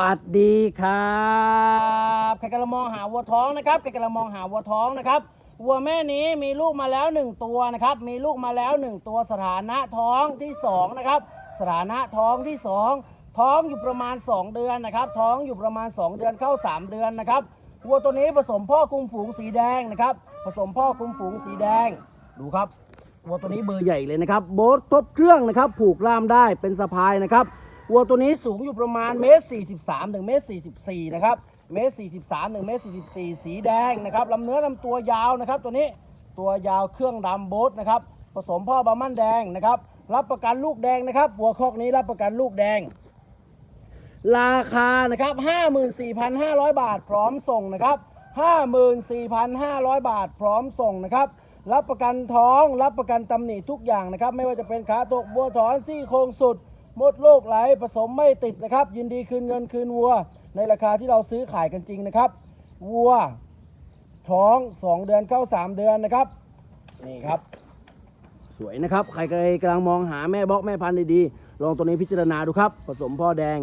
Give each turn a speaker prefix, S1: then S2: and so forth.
S1: สวัสดีครับใครกำลังมองหาวัวท้องนะครับใครกำลังมองหาวัวท้องนะครับ วัวแม่นี้มีลูกมาแล้วหนึ่งตัวนะครับ มีลูกมาแล้วหนึ่งตัวสถานะท้องที่สองนะครับ สถานะท้องที่สองท้องอยู่ประมาณ 2 เดือนนะครับ ท้องอยู่ประมาณ 2 เดือนเข้า 3 เดือนนะครับ วัวตัวนี้ผสมพ่อคุมฝูงสีแดงนะครับ ผสมพ่อคุมฝูงสีแดง ดูครับ วัวตัวนี้เบอร์ใหญ่เลยนะครับ โบ๊ทครบเครื่องนะครับ ผูกล่ามได้เป็นสะพายนะครับ วัวตัวนี้สูงอยู่ประมาณเมตรสี่สิบสามถึงเมตรสี่สิบสี่นะครับเมตรสี่สิบสามถึงเมตรสี่สิบสี่สีแดงนะครับลำเนื้อลำตัวยาวนะครับ ตัวนี้ตัวยาวเครื่องดำโบ๊ทนะครับผสมพ่อบามันแดงนะครับ รับประกันลูกแดงนะครับวัวคอกนี้รับประกันลูกแดง ราคานะครับ54,500บาทพร้อมส่งนะครับ54,500บาทพร้อมส่งนะครับรับประกันท้อง รับประกันตำหนิทุกอย่างนะครับ ไม่ว่าจะเป็นขาตกบัวถอนซี่โครงสุด มดลูกไหลผสมไม่ติดนะครับ ยินดีคืนเงินคืนวัว ในราคาที่เราซื้อขายกันจริงนะครับวัวท้อง 2 เดือนเข้า 3 เดือนนะครับ นี่ครับ สวยนะครับ ใครกำลังมองหาแม่บล็อกแม่พันธุ์ดีๆลองตัวนี้พิจารณาดูครับ ผสมพ่อแดง